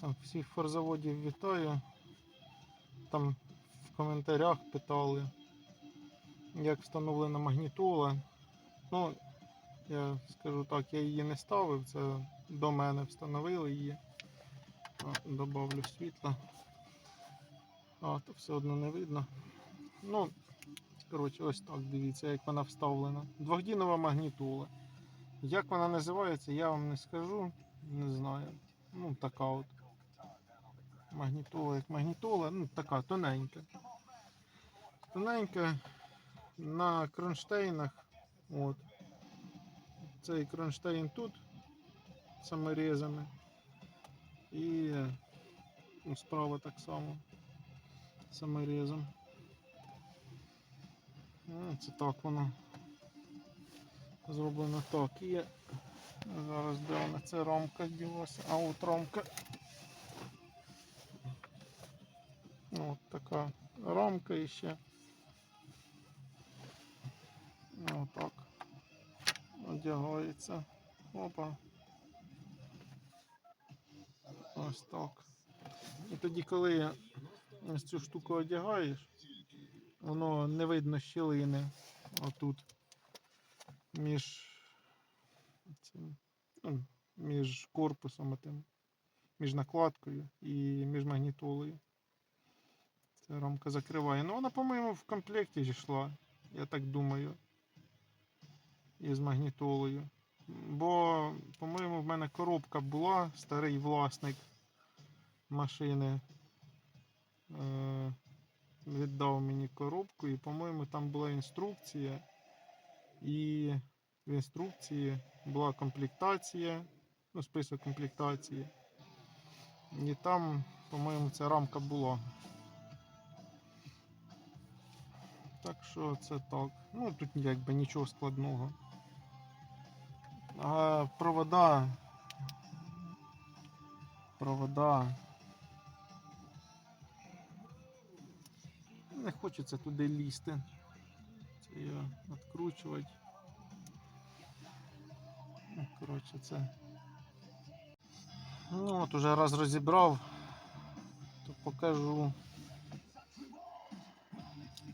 Так, всіх форзаводів вітаю. Там в коментарях питали, як встановлена магнітола. Ну, я скажу так, я її не ставив, це до мене встановили її. Добавлю світла. А, то все одно не видно. Ну, коротше, ось так дивіться, як вона вставлена. Двохдінова магнітола. Як вона називається, я вам не скажу. Не знаю. Ну, така от. Магнітола як магнітола, ну така тоненька. Тоненька на кронштейнах. От. Цей кронштейн тут саморезами. І ну, справа так само саморезом. Ну, Це так воно зроблено так. І зараз де вона це рамка ділася. А от рамка. От така рамка іще. Отак. Одягається. Опа. Ось так. І тоді, коли ось цю штуку одягаєш, воно не видно щілини отут між цим, ну, між корпусом отим, між накладкою і між магнітолою. Ця рамка закриває. Ну вона, по-моєму, в комплекті йшла, я так думаю. Із магнітолою. Бо, по-моєму, в мене коробка була, старий власник машини. Е- віддав мені коробку, і, по-моєму, там була інструкція. І в інструкції була комплектація, ну, список комплектації. І там, по-моєму, ця рамка була. Так що це так. Ну тут якби нічого складного. А провода. Провода. Не хочеться туди лізти. Це його відкручувати. Ну, коротше, це. Ну от уже раз розібрав, то покажу.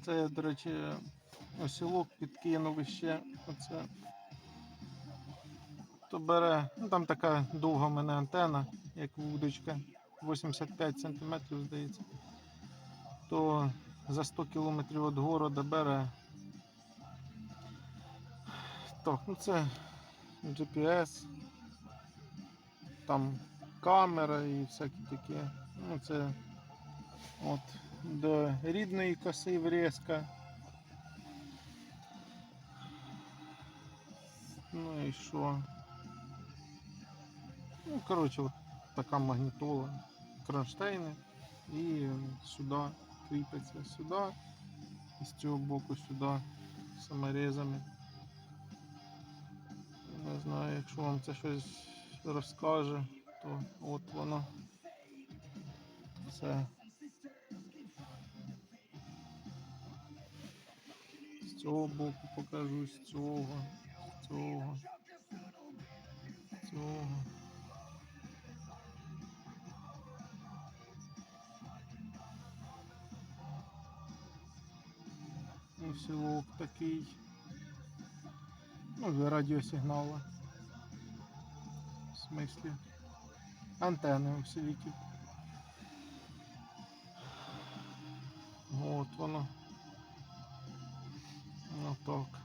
Це до речі, осілок підкинув іще. Оце. То бере, ну там така довга мене антена, як вудочка, 85 см, здається. То за 100 км від города бере. Так, ну це GPS, там камера і всякі такі. Ну це от до рідної коси врізка. Ну і що? Ну, коротше, от така магнітола, кронштейни і сюди кріпиться сюди, і з цього боку сюди саморезами. Не знаю, якщо вам це щось розкаже, то от воно все. Цього боку покажу, з цього, з цього, з цього. Усілок такий. Ну, для радіосигналу. В смислі. Антенни усіліки. От воно. Ну так.